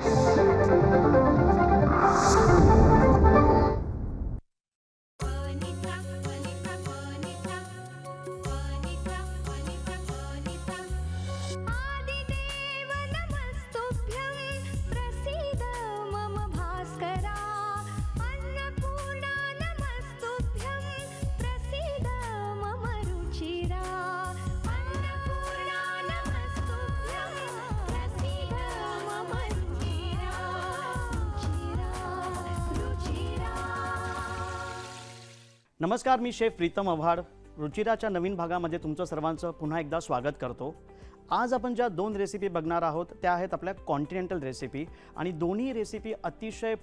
Thank you. नमस्कार मी chef Pritam Awhad. रुचिराच्या नवीन भागामध्ये तुमचं सर्वांचं पुन्हा एकदा स्वागत करतो. आज आपण ज्या दोन रेसिपी बघणार आहोत त्या आहेत आपल्या कॉन्टिनेंटल रेसिपी आणि दोन्ही रेसिपी अतिशय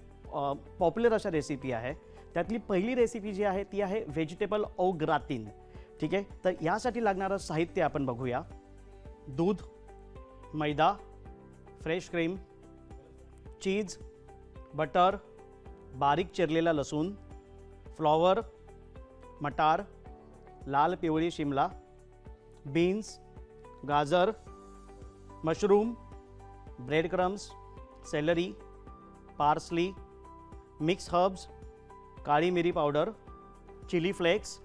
पॉप्युलर अशा रेसिपी आहे. त्यातली पहिली रेसिपी जी आहे ती आहे व्हेजिटेबल ओ ग्रातीन ठीक आहे? तर यासाठी लागणारं साहित्य आपण बघूया. दूध मैदा फ्रेश क्रीम चीज बटर बारीक चिरलेला लसूण फ्लॉवर मटार लाल पिवळी शिमला बीन्स गाजर mushroom bread crumbs celery parsley mix herbs काळी मिरी पावडर चिली फ्लेक्स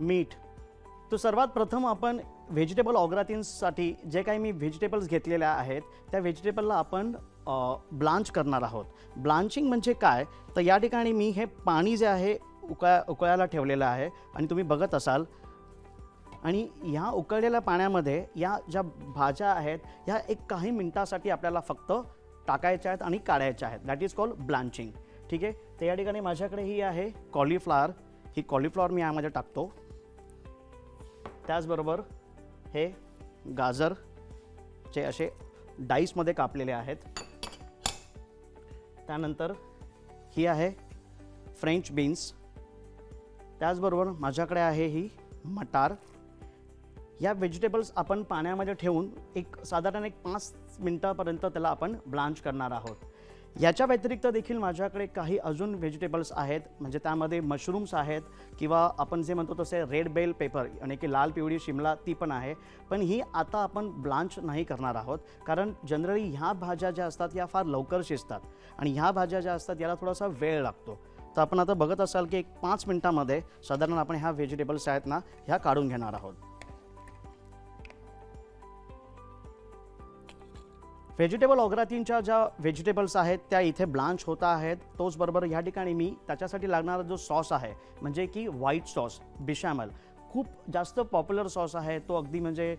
मीठ तर सर्वात प्रथम आपण व्हेजिटेबल ऑग्रातीन्ससाठी जे काही मी व्हेजिटेबल्स घेतलेल्या आहेत त्या व्हेजिटेबलला आपण ब्लांच करणार आहोत. ब्लांचिंग म्हणजे काय? तर या ठिकाणी मी हे पाणी जे आहे उकळा उकळायला ठेवलेलं आहे आणि तुम्ही बघत असाल. आणि ह्या उकळलेल्या पाण्यामध्ये या ज्या भाज्या आहेत ह्या एक काही मिनटासाठी आपल्याला फक्त टाकायच्या आहेत आणि काढायच्या आहेत. दॅट इज कॉल्ड ब्लांचिंग ठीक आहे? तर या ठिकाणी माझ्याकडे ही आहे कॉलीफ्लॉवर ही कॉलीफ्लॉवर मी यामध्ये टाकतो. त्याचबरोबर हे गाजरचे असे डाईसमध्ये कापलेले आहेत. त्यानंतर ही आहे फ्रेंच बीन्स त्याचबरोबर माझ्याकडे आहे ही मटार. या व्हेजिटेबल्स आपण पाण्यामध्ये ठेवून एक साधारण एक पाच मिनटापर्यंत त्याला आपण ब्लांच करणार आहोत. याच्या व्यतिरिक्त देखील माझ्याकडे काही अजून व्हेजिटेबल्स आहेत म्हणजे त्यामध्ये मशरूम्स आहेत किंवा आपण जे म्हणतो तसे रेड बेल पेपर आणि की लाल पिवळी शिमला ती पण आहे. पण ही आता आपण ब्लांच नाही करणार आहोत कारण जनरली ह्या भाज्या ज्या असतात या फार लवकर शिजतात आणि ह्या भाज्या ज्या असतात याला थोडासा वेळ लागतो. तर आपण आता बघत असाल की एक पाच मिनटामध्ये साधारण आपण ह्या व्हेजिटेबल्स आहेत ना ह्या काढून घेणार आहोत. व्हेजिटेबल ऑग्रातींच्या ज्या व्हेजिटेबल्स आहेत त्या इथे ब्लांच होत आहेत. तोच बरोबर ह्या ठिकाणी मी त्याच्यासाठी लागणारा जो सॉस आहे म्हणजे की व्हाईट सॉस बिशामल खूप जास्त पॉप्युलर सॉस आहे तो अगदी म्हणजे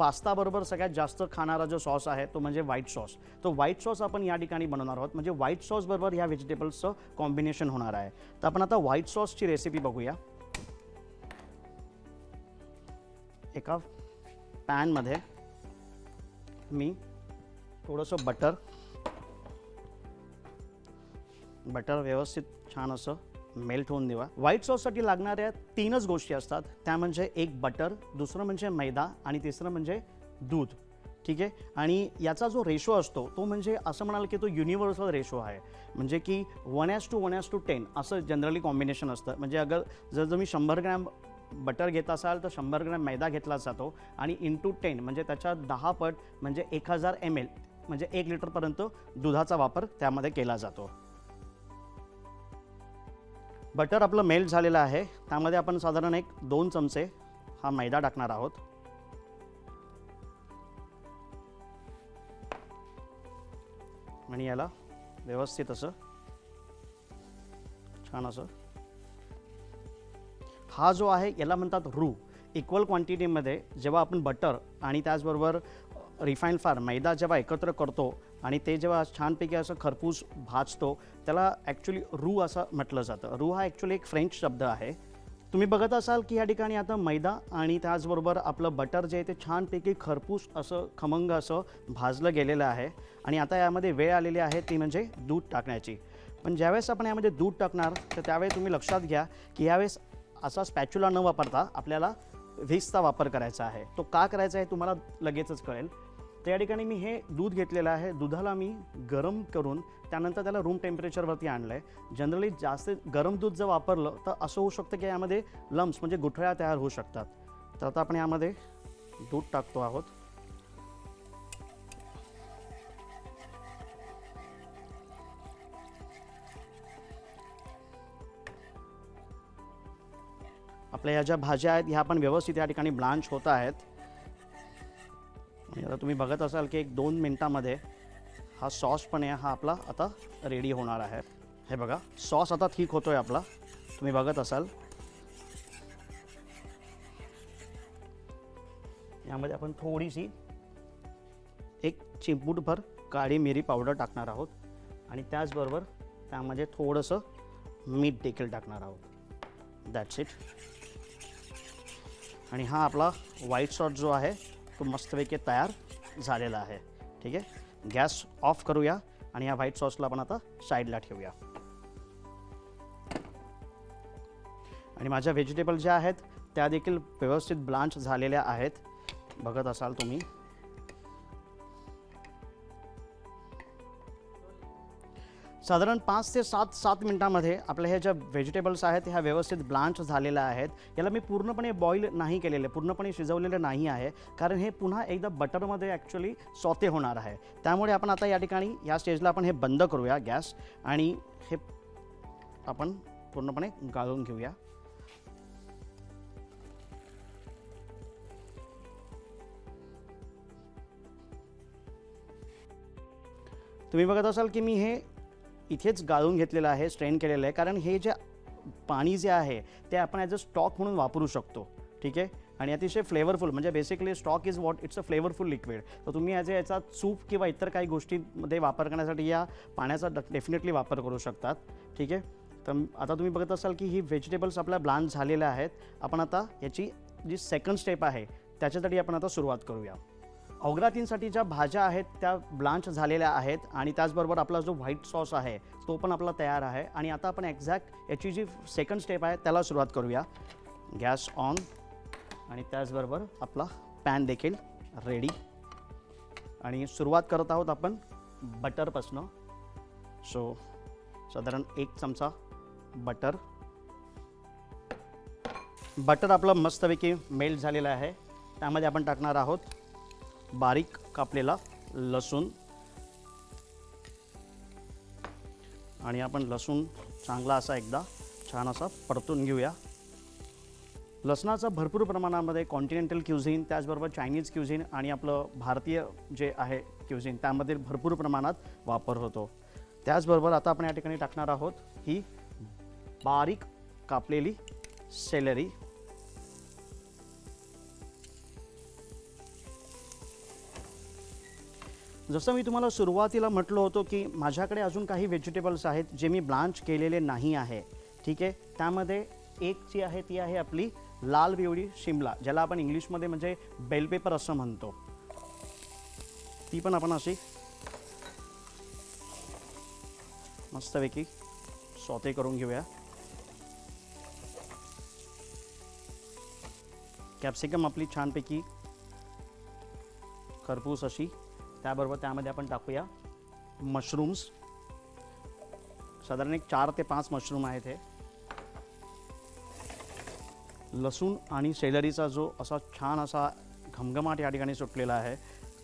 पास्ताबरोबर सगळ्यात जास्त खाणारा जो सॉस आहे तो म्हणजे व्हाईट सॉस. तो व्हाईट सॉस आपण या ठिकाणी बनवणार आहोत. म्हणजे व्हाईट सॉसबरोबर ह्या व्हेजिटेबल्सचं कॉम्बिनेशन होणार आहे. तर आपण आता व्हाईट सॉसची रेसिपी बघूया. एका पॅनमध्ये मी थोडंसं बटर बटर व्यवस्थित छान असं मेल्ट होऊन देवा. व्हाईट सॉससाठी लागणाऱ्या तीनच गोष्टी असतात. त्या म्हणजे एक बटर दुसरं म्हणजे मैदा आणि तिसरं म्हणजे दूध. ठीक आहे? आणि याचा जो रेशो असतो तो म्हणजे असं म्हणाल की तो युनिव्हर्सल रेशो आहे. म्हणजे की one as two one as two ten असं जनरली कॉम्बिनेशन असतं. म्हणजे अगर जर तुम्ही शंभर ग्रॅम बटर घेत असाल तर शंभर ग्रॅम मैदा घेतला जातो. आणि इंटू टेन म्हणजे त्याच्या दहा पट म्हणजे एक हजार एम एल म्हणजे एक लिटरपर्यंत दुधाचा वापर त्यामध्ये केला जातो. बटर आपलं मेल्ट झालेलं आहे. त्यामध्ये आपण साधारण एक दोन चमचे हा मैदा टाकणार आहोत. आणि याला व्यवस्थित असं छान असं. हा जो आहे याला म्हणतात रू. इक्वल क्वांटिटीमध्ये जेव्हा आपण बटर आणि त्याचबरोबर रिफाईंड फार मैदा जेव्हा एकत्र करतो आणि ते जेव्हा छानपैकी असं खरपूस भाजतो त्याला ॲक्च्युली रू असं म्हटलं जातं. रू हा ॲक्च्युली एक फ्रेंच शब्द आहे. तुम्ही बघत असाल की या ठिकाणी आता मैदा आणि त्याचबरोबर आपलं बटर जे आहे ते छानपैकी खरपूस असं खमंग असं भाजलं गेलेलं आहे. आणि आता यामध्ये वेळ आलेली आहे ती म्हणजे दूध टाकण्याची. पण ज्यावेळेस आपण यामध्ये दूध टाकणार तर त्यावेळी तुम्ही लक्षात घ्या की यावेळेस असा स्पॅच्युला न वापरता आपल्याला व्हिसचा वापर करायचा आहे. तो का करायचा आहे तुम्हाला लगेचच कळेल. तर या ठिकाणी मी हे दूध घेतलेलं आहे. दुधाला मी गरम करून त्यानंतर त्याला रूम टेम्परेचरवरती आणलं आहे जनरली जास्त गरम दूध जर वापरलं तर असं होऊ शकतं की यामध्ये लम्स म्हणजे गुठळ्या तयार होऊ शकतात. तर आता आपण यामध्ये दूध टाकतो आहोत. आपल्या ह्या ज्या भाज्या आहेत ह्या पण व्यवस्थित या ठिकाणी ब्लांच होत आहेत. आणि आता तुम्ही बघत असाल की एक दोन मिनटामध्ये हा सॉस पण आहे हा आपला आता रेडी होणार आहे. हे बघा सॉस आता ठीक होतो आहे आपला. तुम्ही बघत असाल. यामध्ये आपण थोडीशी एक चिंपूटभर काळी मिरी पावडर टाकणार आहोत. आणि त्याचबरोबर त्यामध्ये थोडंसं मीठ देखील टाकणार आहोत. दॅट्स इट आणि हा आपला व्हाईट सॉस जो आहे तो मस्तपैकी तयार झालेला आहे. ठीक आहे? गॅस ऑफ करूया आणि या व्हाईट सॉसला आपण आता साईडला ठेवूया. आणि माझ्या व्हेजिटेबल ज्या आहेत त्या देखील व्यवस्थित ब्लांच झालेल्या आहेत. बघत असाल तुम्ही. साधारण पाच ते सात सात मिनटामध्ये आपल्या ह्या ज्या व्हेजिटेबल्स आहेत ह्या व्यवस्थित ब्लांच झालेल्या आहेत. याला मी पूर्णपणे बॉईल नाही केलेले पूर्णपणे शिजवलेलं नाही आहे. कारण हे पुन्हा एकदा बटरमध्ये ॲक्च्युली सौते होणार आहे. त्यामुळे आपण आता या ठिकाणी या स्टेजला आपण हे बंद करूया गॅस आणि हे आपण पूर्णपणे गाळून घेऊया. तुम्ही बघत असाल की मी हे इथेच गाळून घेतलेलं आहे स्ट्रेन केलेलं आहे. कारण हे जे पाणी जे आहे ते आपण ॲज अ स्टॉक म्हणून वापरू शकतो. ठीक आहे? आणि अतिशय फ्लेवरफुल म्हणजे basically stock is what it's a flavourful liquid तर तुम्ही ॲज अ याचा सूप किंवा इतर काही गोष्टींमध्ये वापर करण्यासाठी या पाण्याचा डेफिनेटली वापर करू शकतात. ठीक आहे? तर आता तुम्ही बघत असाल की ही व्हेजिटेबल्स आपल्या ब्लांच झालेल्या आहेत. आपण आता याची जी सेकंड स्टेप आहे त्याच्यासाठी आपण आता सुरुवात करूया. अवघरातींसाठी ज्या भाज्या आहेत त्या ब्लांच झालेल्या आहेत आणि त्याचबरोबर आपला जो व्हाईट सॉस आहे तो पण आपला तयार आहे. आणि आता आपण एक्झॅक्ट याची जी सेकंड स्टेप आहे त्याला सुरुवात करूया. गॅस ऑन आणि त्याचबरोबर आपला पॅन देखील रेडी. आणि सुरुवात करत आहोत आपण बटरपासनं. सो साधारण एक चमचा बटर. बटर आपलं मस्तपैकी मेल्ट झालेलं आहे. त्यामध्ये आपण टाकणार आहोत बारीक कापलेला लसूण. आणि आपण लसूण चांगला असा एकदा छान असा परतून घेऊया. लसणाचा भरपूर प्रमाणामध्ये कॉन्टिनेंटल क्युझिन त्याचबरोबर चायनीज क्युझिन आणि आपलं भारतीय जे आहे क्युझिन त्यामध्ये भरपूर प्रमाणात वापर होतो. त्याचबरोबर आता आपण या ठिकाणी टाकणार आहोत ही बारीक कापलेली सेलरी जसं मी तुम्हाला सुरुवातीला म्हटलं होतं की माझ्याकडे अजून काही व्हेजिटेबल्स आहेत जे मी ब्लांच केलेले नाही आहे. ठीक आहे? त्यामध्ये एक जी आहे ती आहे आपली लाल पिवळी शिमला ज्याला आपण इंग्लिशमध्ये म्हणजे बेल पेपर असं म्हणतो. ती पण आपण अशी मस्तपैकी सॉते करून घेऊया. कॅप्सिकम आपली छानपैकी खरपूस अशी त्याबरोबर त्यामध्ये आपण टाकूया मशरूम्स साधारण एक चार ते पाच मशरूम आहेत हे. लसूण आणि सेलरीचा जो असा छान असा घमघमाट या ठिकाणी सुटलेला आहे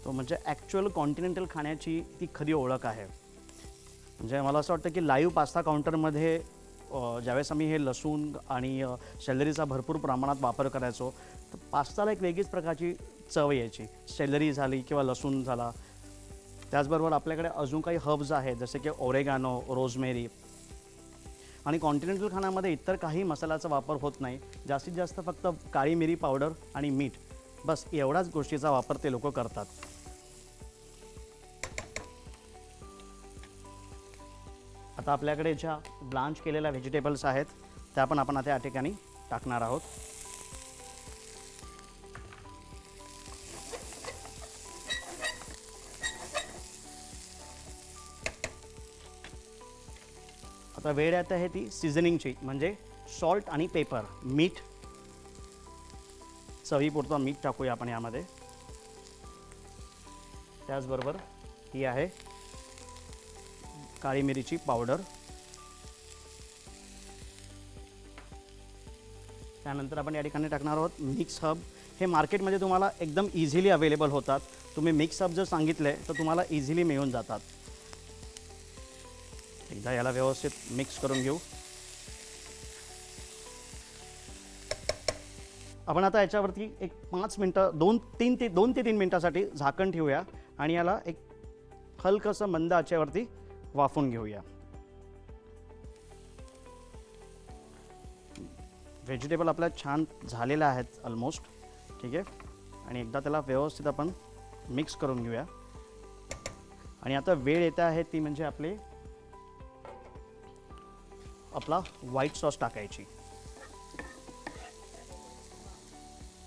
तो म्हणजे ॲक्च्युअल कॉन्टिनेंटल खाण्याची ती खरी ओळख आहे. म्हणजे मला असं वाटतं की लाईव्ह पास्ता काउंटरमध्ये ज्यावेळेस आम्ही हे लसूण आणि सेलरीचा भरपूर प्रमाणात वापर करायचो तर पास्ताला एक वेगळीच प्रकारची चव यायची. सेलरी झाली किंवा लसूण झाला त्याचबरोबर आपल्याकडे अजून काही हब्ज आहेत जसे की ओरेगानो रोजमेरी. आणि कॉन्टिनेंटल खाण्यामध्ये इतर काही मसाल्याचा वापर होत नाही. जास्तीत जास्त फक्त काळी मिरी पावडर आणि मीठ. बस एवढ्याच गोष्टीचा वापर ते लोक करतात. आता आपल्याकडे ज्या ब्लांच केलेल्या व्हेजिटेबल्स आहेत त्या पण आपण आता या ठिकाणी टाकणार आहोत. आता वेळ आता आहे ती सिझनिंगची म्हणजे सॉल्ट आणि पेपर मीठ. चवीपुरतं मीठ टाकूया आपण यामध्ये. त्याचबरोबर ही आहे काळी मिरीची पावडर त्यानंतर आपण या ठिकाणी टाकणार आहोत मिक्स हब हे मार्केटमध्ये तुम्हाला एकदम इझिली अवेलेबल होतात. तुम्ही मिक्स हब जर सांगितले तर तुम्हाला इझिली मिळून जातात. एकदा याला व्यवस्थित मिक्स करून घेऊ. आपण आता याच्यावरती एक पाच मिनटं दोन तीन ते दोन ते तीन मिनटासाठी झाकण ठेवूया आणि याला एक हलकंसं मंद याच्यावरती वाफून घेऊया. व्हेजिटेबल आपल्या छान झालेल्या आहेत ऑलमोस्ट ठीक आहे? आणि एकदा त्याला व्यवस्थित आपण मिक्स करून घेऊया. आणि आता वेळ येते आहे ती म्हणजे आपली आपला व्हाईट सॉस टाकायची.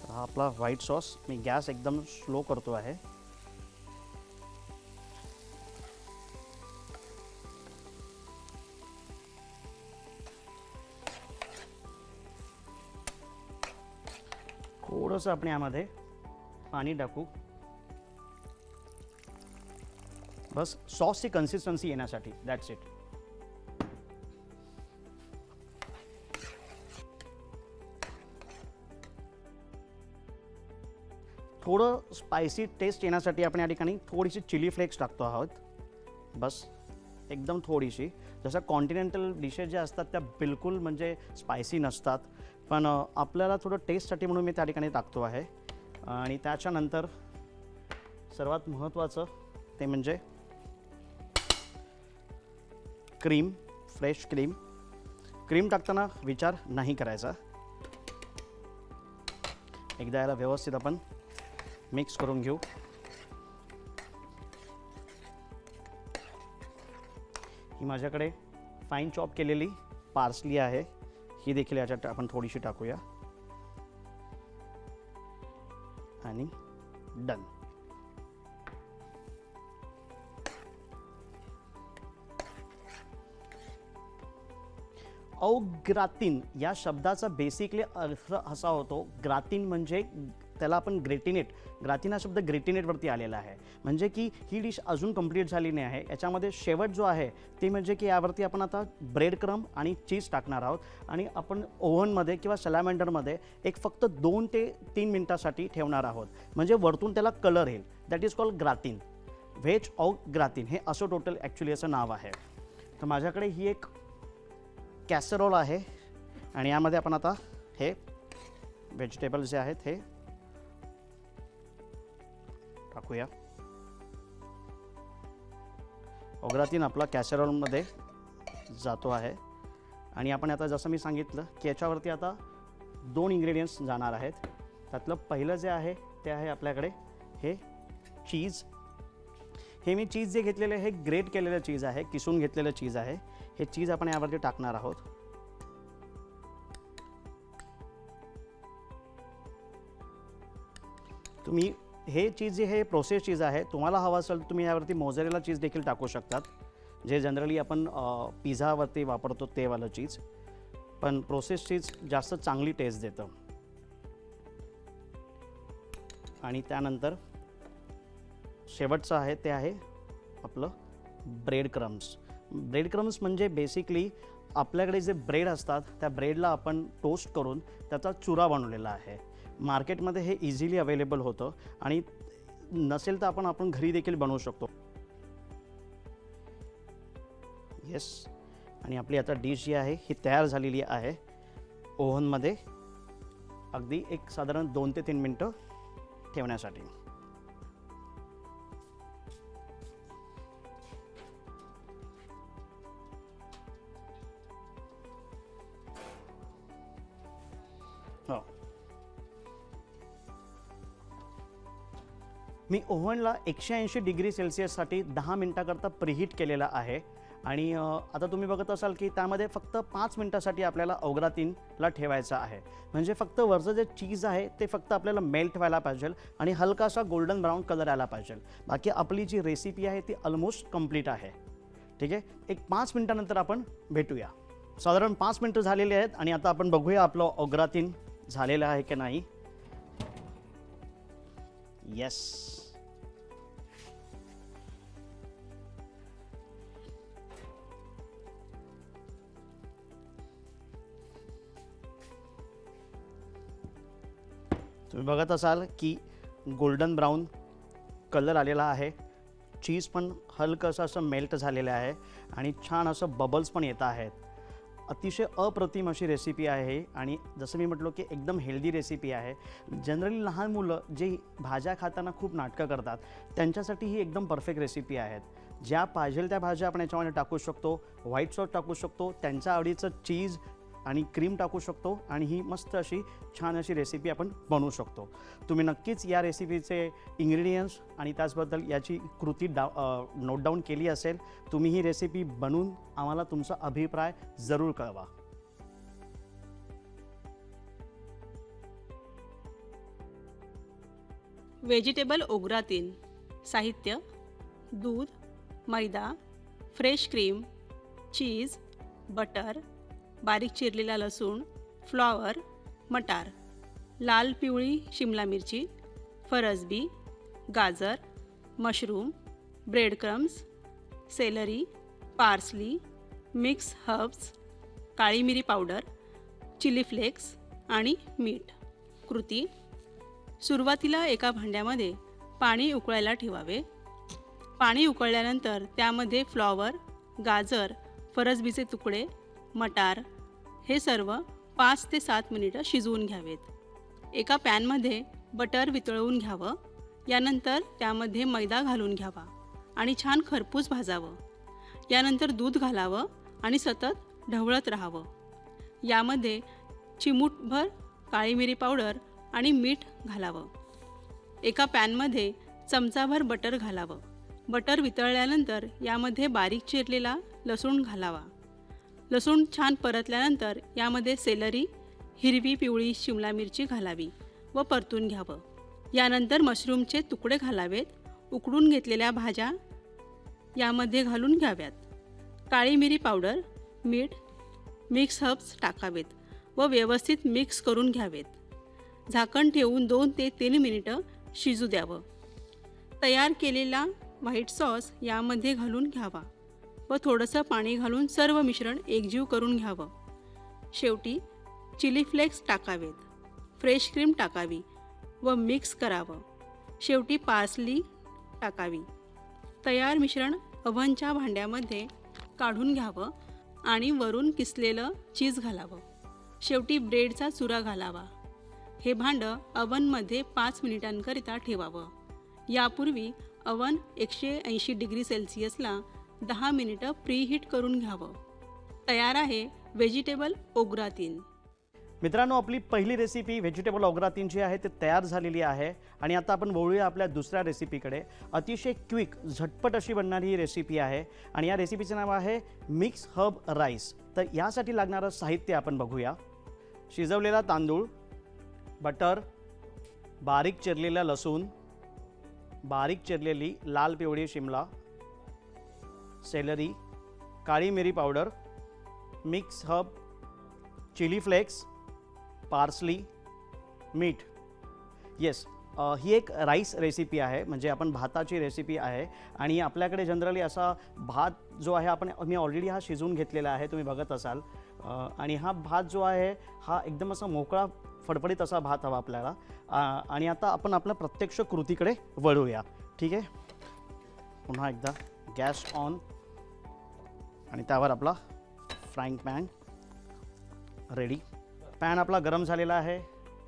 हा आपला व्हाईट सॉस मी गॅस एकदम स्लो करतो आहे. थोडंसं आपण यामध्ये पाणी टाकू. बस सॉसची कन्सिस्टन्सी येण्यासाठी दॅट्स इट थोडं स्पायसी टेस्ट येण्यासाठी आपण या ठिकाणी थोडीशी चिली फ्लेक्स टाकतो आहोत. बस एकदम थोडीशी. जसं कॉन्टिनेंटल डिशेस ज्या असतात त्या बिलकुल म्हणजे स्पायसी नसतात. पण आपल्याला थोडं टेस्टसाठी म्हणून मी त्या ठिकाणी टाकतो आहे. आणि त्याच्यानंतर सर्वात महत्त्वाचं ते म्हणजे क्रीम फ्रेश क्रीम क्रीम टाकताना विचार नाही करायचा. एकदा याला व्यवस्थित आपण मिक्स करून घेऊ. ही माझ्याकडे फाईन चॉप केलेली पार्सली आहे. ही देखील याच्यात आपण थोडीशी टाकूया. आणि डन औ ग्रातीन या शब्दाचा बेसिकली अर्थ असा होतो ग्रातीन म्हणजे त्याला आपण ग्रेटिनेट ग्रातीन हा शब्द ग्रेटिनेटवरती आलेला आहे. म्हणजे की ही डिश अजून कंप्लीट झाली नाही आहे. याच्यामध्ये शेवट जो आहे ते म्हणजे की यावरती आपण आता ब्रेड क्रम आणि चीज टाकणार आहोत. आणि आपण ओव्हनमध्ये किंवा सलॅमेंडरमध्ये एक फक्त दोन ते तीन मिनटासाठी ठेवणार आहोत. म्हणजे वरतून त्याला कलर येईल. That is called gratin veg au gratin हे असं टोटल ॲक्च्युली असं नाव आहे. तर माझ्याकडे ही एक कॅसरोल आहे. आणि यामध्ये आपण आता हे व्हेजिटेबल्स जे आहेत हे टाकूया ओग्रातीन आपला कॅसेरॉलमध्ये जातो आहे. आणि आपण आता जसं मी सांगितलं की याच्यावरती आता दोन इन्ग्रेडियंट्स जाणार आहेत. त्यातलं पहिलं जे आहे ते आहे आपल्याकडे हे चीज हे मी चीज जे घेतलेले हे ग्रेट केलेलं चीज आहे किसून घेतलेलं चीज आहे. हे चीज आपण यावरती टाकणार आहोत. तुम्ही हे चीज जे हे प्रोसेस चीज आहे तुम्हाला हवं असेल तुम्ही यावरती मोझरेला चीज देखील टाकू शकतात. जे जनरली आपण पिझावरती वापरतो तेवालं चीज पण प्रोसेस चीज जास्त चांगली टेस्ट देतं. आणि त्यानंतर शेवटचं आहे ते आहे आपलं ब्रेड क्रम्स ब्रेड क्रम्स म्हणजे बेसिकली आपल्याकडे जे ब्रेड असतात त्या ब्रेडला आपण टोस्ट करून त्याचा चुरा बनवलेला आहे. मार्केटमध्ये हे इझिली अवेलेबल होतं आणि नसेल तर आपण आपण घरी देखील बनवू शकतो. येस आणि आपली आता डिश जी आहे ही तयार झालेली आहे. ओव्हनमध्ये अगदी एक साधारण दोन ते तीन मिनटं ठेवण्यासाठी. मी ओव्हनला एकशे ऐंशी डिग्री सेल्सिअससाठी दहा मिनटाकरता प्रिहीट केलेला आहे. आणि आता तुम्ही बघत असाल की त्यामध्ये फक्त पाच मिनटासाठी आपल्याला अवग्रातीनला ठेवायचं आहे. म्हणजे फक्त वरचं जे चीज आहे ते फक्त आपल्याला मेल्ट व्हायला पाहिजे आणि हलकासा गोल्डन ब्राऊन कलर यायला पाहिजे. बाकी आपली जी रेसिपी आहे ती ऑलमोस्ट कंप्लीट आहे. ठीक आहे? एक पाच मिनटानंतर आपण भेटूया. साधारण पाच मिनटं झालेली आहेत आणि आता आपण बघूया आपलं अग्रातीन झालेलं आहे की नाही. येस तुम्ही बघत असाल की गोल्डन ब्राऊन कलर आलेला आहे. चीज पण हलकंसं असं मेल्ट झालेलं आहे आणि छान असं बबल्स पण येत आहेत. अतिशय अप्रतिम अशी रेसिपी आहे आणि जसं मी म्हटलो की एकदम हेल्दी रेसिपी आहे. जनरली लहान मुलं जे भाज्या खाताना खूप नाटकं करतात त्यांच्यासाठी ही एकदम परफेक्ट रेसिपी आहेत. ज्या पाहिजेल त्या भाज्या आपण याच्यामध्ये टाकू शकतो व्हाईट सॉस टाकू शकतो त्यांच्या आवडीचं चीज आणि क्रीम टाकू शकतो आणि ही मस्त अशी छान अशी रेसिपी आपण बनवू शकतो. तुम्ही नक्कीच या रेसिपीचे इंग्रेडियंट्स आणि त्याचबद्दल याची कृती डा नोट डाऊन केली असेल तुम्ही ही रेसिपी बनवून आम्हाला तुमचा अभिप्राय जरूर कळवा. व्हेजिटेबल ओगरा तीन. साहित्य दूध मैदा फ्रेश क्रीम चीज बटर बारीक चिरलेला लसूण फ्लॉवर मटार लाल पिवळी शिमला मिरची फरसबी गाजर mushroom bread crumbs celery parsley mix herbs काळी मिरी पावडर चिली फ्लेक्स आणि मीठ. कृती. सुरुवातीला एका भांड्यामध्ये पाणी उकळायला ठेवावे. पाणी उकळल्यानंतर त्यामध्ये फ्लॉवर गाजर फरसबीचे तुकडे मटार हे सर्व पाच ते सात मिनिटं शिजवून घ्यावेत. एका पॅनमध्ये बटर वितळवून घ्यावं यानंतर त्यामध्ये मैदा घालून घ्यावा आणि छान खरपूस भाजावं. यानंतर दूध घालावं आणि सतत ढवळत राहावं. यामध्ये चिमूटभर काळी मिरी पावडर आणि मीठ घालावं. एका पॅनमध्ये चमचाभर बटर घालावं. बटर वितळल्यानंतर यामध्ये बारीक चिरलेला लसूण घालावा. लसूण छान परतल्यानंतर यामध्ये सेलरी हिरवी पिवळी शिमला मिरची घालावी व परतून घ्यावं. यानंतर मशरूमचे तुकडे घालावेत. उकडून घेतलेल्या भाज्या यामध्ये घालून घ्याव्यात. काळी मिरी पावडर मीठ मिक्स हर्ब्स टाकावेत व व्यवस्थित मिक्स करून घ्यावेत. झाकण ठेवून दोन ते तीन मिनिटं शिजू द्यावं. तयार केलेला व्हाईट सॉस यामध्ये घालून घ्यावा. व थोडंसं पाणी घालून सर्व मिश्रण एकजीव करून घ्यावं. शेवटी चिली फ्लेक्स टाकावेत. फ्रेश क्रीम टाकावी व मिक्स करावं. शेवटी पार्सली टाकावी. तयार मिश्रण अव्हनच्या भांड्यामध्ये काढून घ्यावं आणि वरून किसलेलं चीज घालावं. शेवटी ब्रेडचा चुरा घालावा. हे भांडं अवनमध्ये पाच मिनिटांकरिता ठेवावं. यापूर्वी अवन एकशे ऐंशी डिग्री सेल्सिअसला दहा मिनिटं प्रीहीट करून घ्यावं. तयार आहे व्हेजिटेबल ओग्रा तीन. मित्रांनो आपली पहिली रेसिपी व्हेजिटेबल ओग्रातीन जी आहे ती तयार झालेली आहे. आणि आता आपण वळूया आपल्या दुसऱ्या रेसिपीकडे अतिशय क्विक झटपट अशी बनणारी ही रेसिपी आहे. आणि या रेसिपीचं नाव आहे मिक्स हब राईस तर यासाठी लागणारं साहित्य आपण बघूया. शिजवलेला तांदूळ बटर बारीक चिरलेला लसूण बारीक चिरलेली लाल पिवळी शिमला सेलरी काळी मिरी powder mix herb chilli flakes parsley मीठ येस ही एक राईस रेसिपी आहे म्हणजे आपण भाताची रेसिपी आहे आणि आपल्याकडे जनरली असा भात जो आहे आपण मी ऑलरेडी हा शिजवून घेतलेला आहे तुम्ही बघत असाल. आणि हा भात जो आहे हा एकदम असा मोकळा फडफडीत असा भात हवा आपल्याला. आणि आता आपण आपल्या प्रत्यक्ष कृतीकडे वळूया. ठीक आहे? पुन्हा एकदा. गॅस ऑन आणि त्यावर आपला फ्राईंग पॅन रेडी. पॅन आपला गरम झालेला आहे.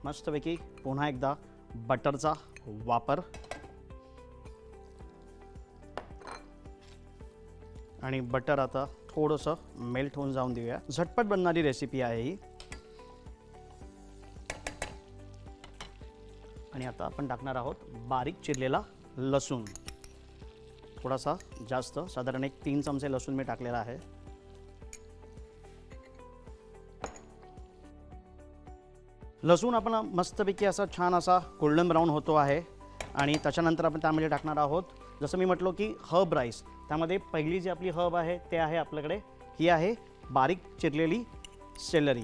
मस्तपैकी पुन्हा एकदा बटरचा वापर. आणि बटर आता थोडंसं मेल्ट होऊन जाऊन देऊया. झटपट बनणारी रेसिपी आहे ही. आणि आता आपण टाकणार आहोत बारीक चिरलेला लसूण. थोडासा जास्त. साधारण एक तीन चमचे लसूण मी टाकलेला आहे. लसूण आपण मस्तपैकी असा छान असा गोल्डन ब्राऊन होतो आहे. आणि त्याच्यानंतर आपण त्यामध्ये टाकणार आहोत. जसं मी म्हटलो की हब राईस त्यामध्ये पहिली जी आपली हब आहे ते आहे आपल्याकडे. ही आहे बारीक चिरलेली सेलरी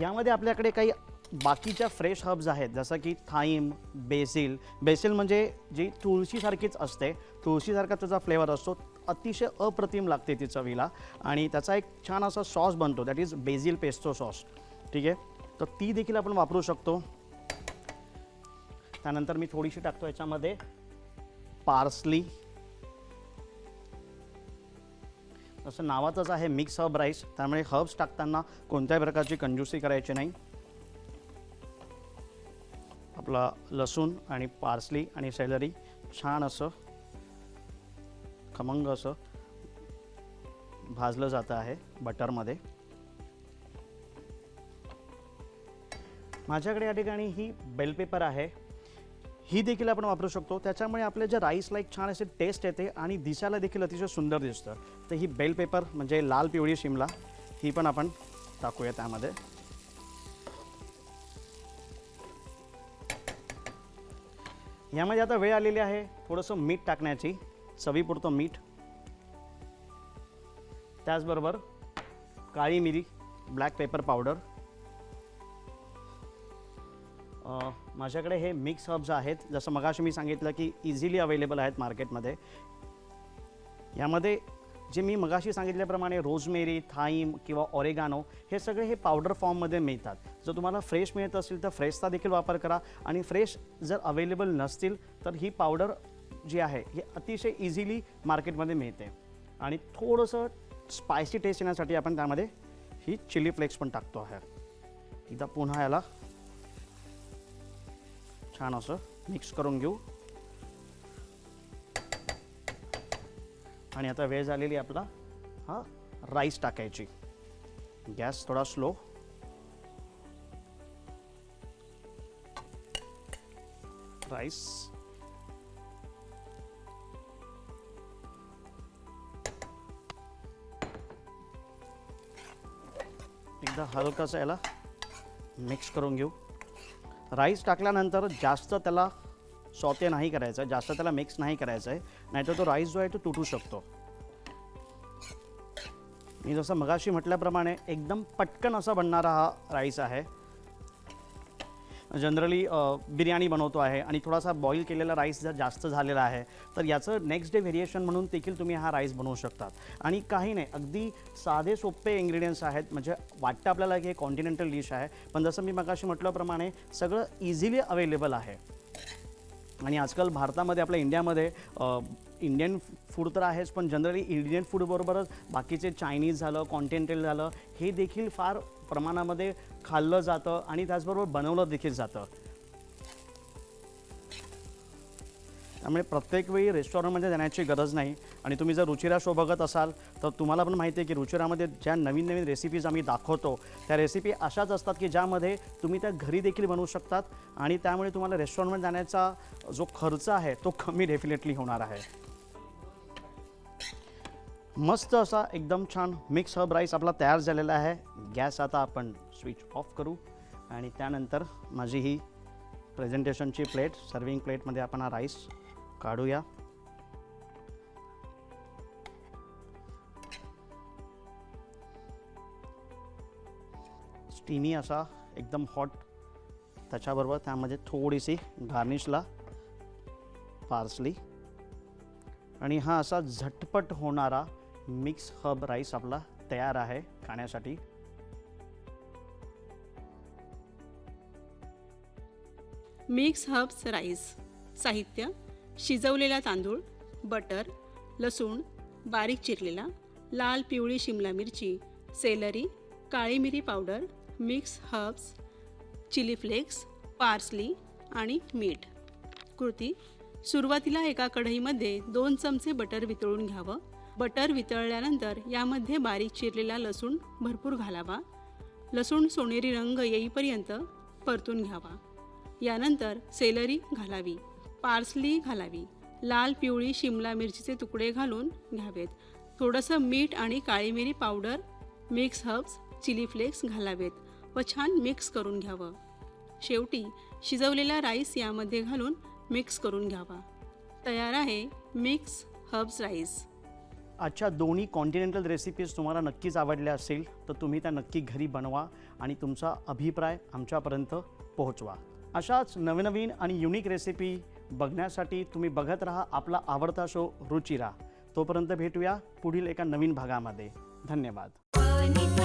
यामध्ये आपल्याकडे काही बाकीच्या फ्रेश हर्ब्स आहेत जसं की थाईम बेसिल. बेसिल म्हणजे जी तुळशीसारखीच असते. तुळशीसारखा त्याचा फ्लेवर असतो. अतिशय अप्रतिम लागते ती चवीला. आणि त्याचा एक छान असा सॉस बनतो that is basil pesto sauce ठीक आहे? तर ती देखील आपण वापरू शकतो. त्यानंतर मी थोडीशी टाकतो याच्यामध्ये पार्सली जसं नावातच आहे मिक्स हर्ब राईस त्यामुळे हर्ब्स टाकताना कोणत्याही प्रकारची कंजूसी करायची नाही. आपला लसूण आणि पार्सली आणि सॅलरी छान असं खमंग असं भाजलं जातं आहे बटरमध्ये. माझ्याकडे या ठिकाणी ही बेल पेपर आहे. ही देखील आपण वापरू शकतो. त्याच्यामुळे आपल्या ज्या राईसला एक छान असे टेस्ट येते आणि दिसायला देखील अतिशय सुंदर दिसतं. तर ही बेल पेपर म्हणजे लाल पिवळी शिमला ही पण आपण टाकूया त्यामध्ये. यामध्ये आता वेळ आलेली आहे थोडंसं मीठ टाकण्याची चवीपुरतं मीठ. त्याचबरोबर काळी मिरी ब्लॅक पेपर पावडर माझ्याकडे हे मिक्स हर्ब्स आहेत. जसं मगाशी मी सांगितलं की इझिली अवेलेबल आहेत मार्केटमध्ये यामध्ये जे मी मगाशी सांगितल्याप्रमाणे रोजमेरी थाईम किंवा ऑरेगानो हे सगळे हे पावडर फॉर्ममध्ये मिळतात. जर तुम्हाला फ्रेश मिळत असेल तर फ्रेशचा देखील वापर करा आणि फ्रेश जर अवेलेबल नसतील तर ही पावडर जी आहे ही अतिशय इझिली मार्केटमध्ये मिळते. आणि थोडंसं स्पायसी टेस्ट येण्यासाठी आपण त्यामध्ये ही चिली फ्लेक्स पण टाकतो आहे. एकदा पुन्हा याला छान असं मिक्स करून घेऊ. आणि आता वेळ झालेली आपला हा राईस टाकायची. गॅस थोडा स्लो राईस एकदा हलकंसं याला मिक्स करून घेऊ. राईस टाकल्यानंतर जास्त त्याला सौते नाही करायचं आहे जास्त त्याला मिक्स नाही करायचं आहे. नाहीतर तो राईस जो आहे तो तुटू शकतो. मी जसं मगाशी म्हटल्याप्रमाणे एकदम पटकन असा बनणारा हा राईस आहे. जनरली बिर्याणी बनवतो आहे आणि थोडासा बॉईल केलेला राईस जर जास्त झालेला आहे तर याचं नेक्स्ट डे व्हेरिएशन म्हणून देखील तुम्ही हा राईस बनवू शकतात. आणि काही नाही अगदी साधे सोपे इन्ग्रेडियंट्स आहेत. म्हणजे वाटतं आपल्याला की हे कॉन्टिनेंटल डिश आहे. पण जसं मी मगाशी म्हटल्याप्रमाणे सगळं इझिली अवेलेबल आहे. आणि आजकाल भारतामध्ये आपल्या इंडियामध्ये इंडियन फूड तर आहेच पण जनरली इंडियन फूडबरोबरच बाकीचे चायनीज झालं कॉन्टिनेंटल झालं हे देखील फार प्रमाणामध्ये खाल्लं जातं आणि त्याचबरोबर बनवलं देखील जातं. त्यामुळे प्रत्येक वेळी रेस्टॉरंटमध्ये जाण्याची गरज नाही. आणि तुम्ही जर रुचिरा शो बघत असाल तर तुम्हाला पण माहिती आहे की रुचिरामध्ये ज्या नवीन नवीन रेसिपीज आम्ही दाखवतो त्या रेसिपी अशाच असतात की ज्यामध्ये तुम्ही त्या घरी देखील बनवू शकतात आणि त्यामुळे तुम्हाला रेस्टॉरंटमध्ये जाण्याचा जो खर्च आहे तो कमी डेफिनेटली होणार आहे. मस्त असा एकदम छान मिक्स हब राईस आपला तयार झालेला आहे. गॅस आता आपण स्विच ऑफ करू आणि त्यानंतर माझी ही प्रेझेंटेशनची प्लेट सर्विंग प्लेटमध्ये आपण हा राईस काढूया. स्टीमी असा एकदम हॉट त्याच्याबरोबर त्यामध्ये थोडीशी गार्निशला पार्सली आणि हा असा झटपट होणारा मिक्स हब राईस आपला तयार आहे खाण्यासाठी. मिक्स हब्स राईस साहित्य. शिजवलेला तांदूळ बटर लसूण बारीक चिरलेला लाल पिवळी शिमला मिरची सेलरी काळी मिरी powder mix herbs chilli flakes parsley आणि मीठ. कृती सुरुवातीला एका कढईमध्ये दोन चमचे बटर वितळून घ्यावं. बटर वितळल्यानंतर यामध्ये बारीक चिरलेला लसूण भरपूर घालावा. लसूण सोनेरी रंग येईपर्यंत परतून घ्यावा. यानंतर सेलरी घालावी. पार्सली घालावी. लाल पिवळी शिमला मिरचीचे तुकडे घालून घ्यावेत. थोडंसं मीठ आणि काळी मिरी powder mix herbs chilli flakes घालावेत व छान मिक्स करून घ्यावं. शेवटी शिजवलेला राईस यामध्ये घालून मिक्स करून घ्यावा. तयार आहे मिक्स हर्ब्स राईस. आजच्या दोन्ही कॉन्टिनेंटल रेसिपीज तुम्हाला नक्कीच आवडल्या असेल तर तुम्ही त्या नक्की घरी बनवा आणि तुमचा अभिप्राय आमच्यापर्यंत पोहोचवा. अशाच नवनवीन आणि युनिक रेसिपी बघण्यासाठी तुम्ही बघत राहा आपला आवडता शो रुचिरा. तोपर्यंत भेटूया पुढील एका नवीन भागामध्ये. धन्यवाद. अनिता